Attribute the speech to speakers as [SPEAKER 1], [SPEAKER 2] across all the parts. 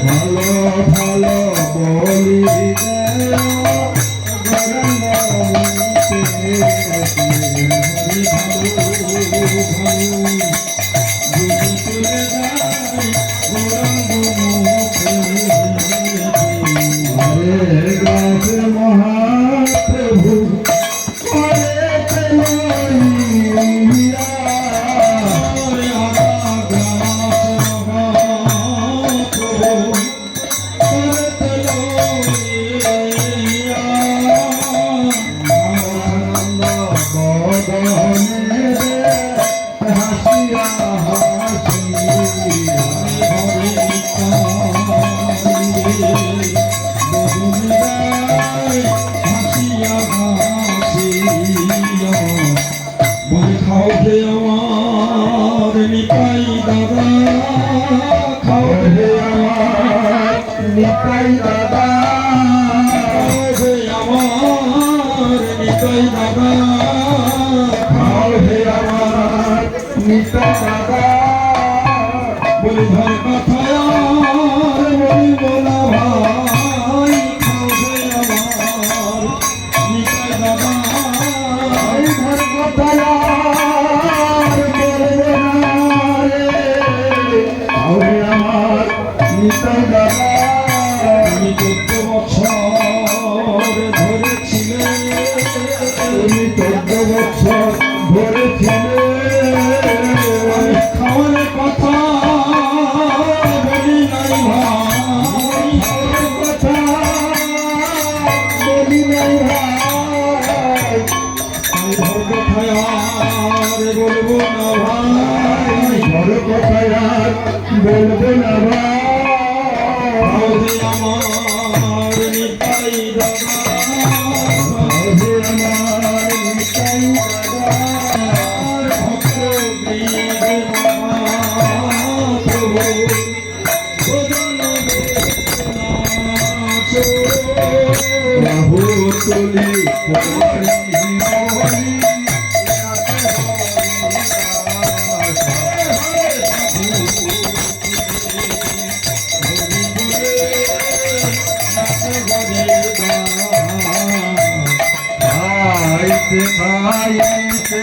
[SPEAKER 1] ভালো ভালো বলি ভালো ভালো আমার নিতাই দাদা, খাও আমার নিতাই দাদা, খাও আমার নিতাই দাদা, খাও আমার নিতাই দাদা। বলি ধর কথা আর বলিব ভাই, খাও আমার নিতাই দাদা। ধর কথা চোদ্দ বছর ধরেছিলে আমি খাওয়ার কথা বলি নাই ভাই। কথা বলি নাই ভাই ঘর কথায় আর বলব না ভাই। ঘর কথায় আর বলব না ভাই। তুলি পরি হরি আইতে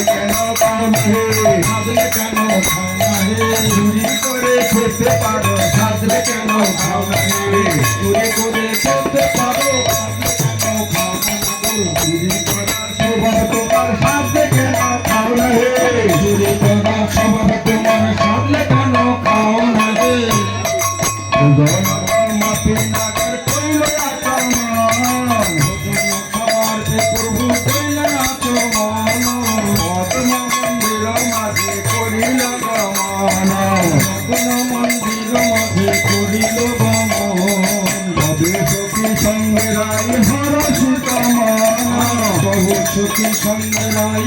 [SPEAKER 1] কেন পাবে ভাবলে কেন ভাবনাহে চুরি করে খেতে পারো ভাবলে কেন ভাবনাহে চুরি করে খেতে পারো ভাবলে কেন ভাবনা চুরি শ্রী সঙ্গে নাই